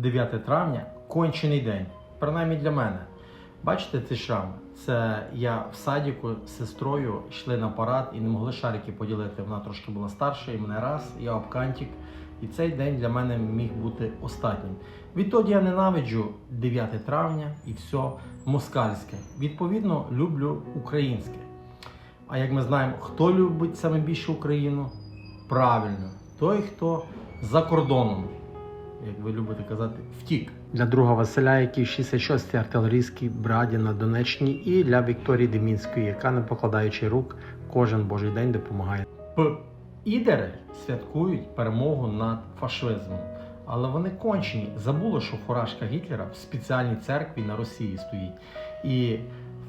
9 травня кончений день, принаймні для мене. Бачите ці шрами? Це я в садіку з сестрою йшли на парад і не могли шарики поділити. Вона трошки була старша, і мене раз, я обкантик. І цей день для мене міг бути останнім. Відтоді я ненавиджу 9 травня і все москальське. Відповідно, люблю українське. А як ми знаємо, хто любить саме більше Україну? Правильно, той, хто за кордоном, як ви любите казати, втік. Для друга Василя, який 66-й артилерійській бригаді на Донеччині, і для Вікторії Демінської, яка, не покладаючи рук, кожен божий день допомагає. П. Ідери святкують перемогу над фашизмом. Але вони кончені. Забули, що фуражка Гітлера в спеціальній церкві на Росії стоїть. І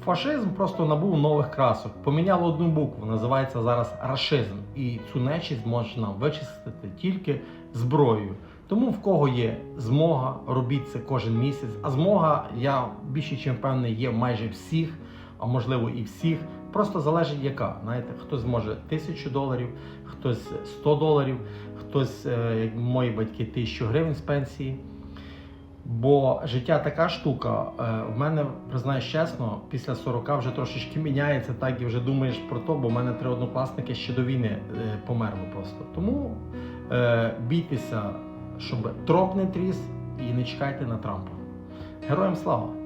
фашизм просто набув нових красок. Поміняло одну букву, називається зараз рашизм. І цю нечість можна вичистити тільки зброєю. Тому в кого є змога, робіть це кожен місяць. А змога, я більше чим певний, є майже всіх, а можливо і всіх. Просто залежить яка. Знаєте, хтось зможе тисячу доларів, хтось 100 доларів, хтось, е, як мої батьки, тисячу гривень з пенсії. Бо життя така штука. е, В мене, признаюсь чесно, після 40 вже трошечки міняється, так і вже думаєш про то, бо в мене три однокласники ще до війни е, померли просто. Тому бійтеся, щоб троп не тріс і не чекайте на Трампа. Героям слава!